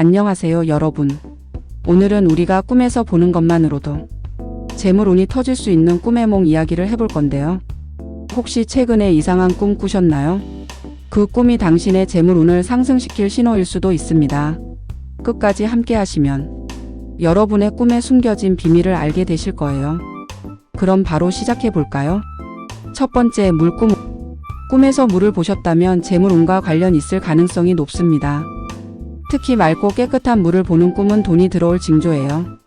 안녕하세요, 여러분. 오늘은 우리가 꿈에서 보는 것만으로도 재물운이 터질 수 있는 꿈의 몽 이야기를 해볼 건데요. 혹시 최근에 이상한 꿈 꾸셨나요? 그 꿈이 당신의 재물운을 상승시킬 신호일 수도 있습니다. 끝까지 함께 하시면 여러분의 꿈에 숨겨진 비밀을 알게 되실 거예요. 그럼 바로 시작해 볼까요? 첫 번째, 물꿈. 꿈에서 물을 보셨다면 재물운과 관련 있을 가능성이 높습니다. 특히 맑고 깨끗한 물을 보는 꿈은 돈이 들어올 징조예요.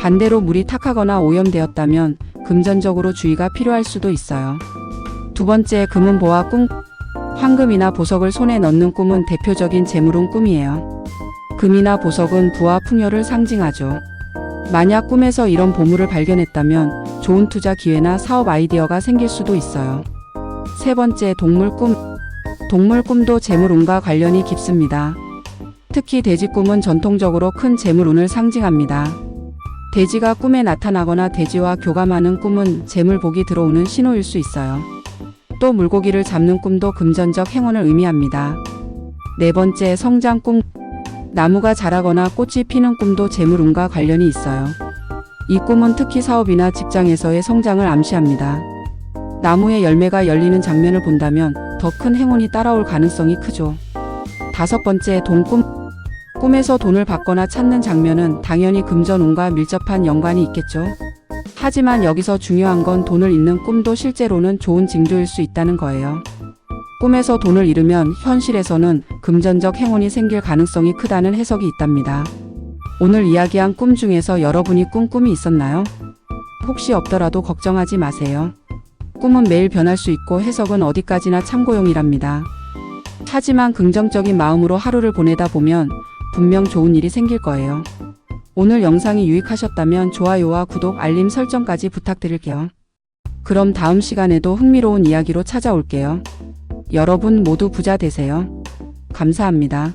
반대로 물이 탁하거나 오염되었다면 금전적으로 주의가 필요할 수도 있어요. 두 번째, 금은 보화 꿈. 황금이나 보석을 손에 넣는 꿈은 대표적인 재물운 꿈이에요. 금이나 보석은 부와 풍요를 상징하죠. 만약 꿈에서 이런 보물을 발견했다면 좋은 투자 기회나 사업 아이디어가 생길 수도 있어요. 세 번째, 동물 꿈. 동물 꿈도 재물운과 관련이 깊습니다. 특히 돼지 꿈은 전통적으로 큰 재물운을 상징합니다. 돼지가 꿈에 나타나거나 돼지와 교감하는 꿈은 재물복이 들어오는 신호일 수 있어요. 또 물고기를 잡는 꿈도 금전적 행운을 의미합니다. 네 번째, 성장 꿈. 나무가 자라거나 꽃이 피는 꿈도 재물운과 관련이 있어요. 이 꿈은 특히 사업이나 직장에서의 성장을 암시합니다. 나무의 열매가 열리는 장면을 본다면 더 큰 행운이 따라올 가능성이 크죠. 다섯 번째, 돈꿈. 꿈에서 돈을 받거나 찾는 장면은 당연히 금전운과 밀접한 연관이 있겠죠. 하지만 여기서 중요한 건 돈을 잃는 꿈도 실제로는 좋은 징조일 수 있다는 거예요. 꿈에서 돈을 잃으면 현실에서는 금전적 행운이 생길 가능성이 크다는 해석이 있답니다. 오늘 이야기한 꿈 중에서 여러분이 꾼 꿈이 있었나요? 혹시 없더라도 걱정하지 마세요. 꿈은 매일 변할 수 있고 해석은 어디까지나 참고용이랍니다. 하지만 긍정적인 마음으로 하루를 보내다 보면 분명 좋은 일이 생길 거예요. 오늘 영상이 유익하셨다면 좋아요와 구독, 알림 설정까지 부탁드릴게요. 그럼 다음 시간에도 흥미로운 이야기로 찾아올게요. 여러분 모두 부자 되세요. 감사합니다.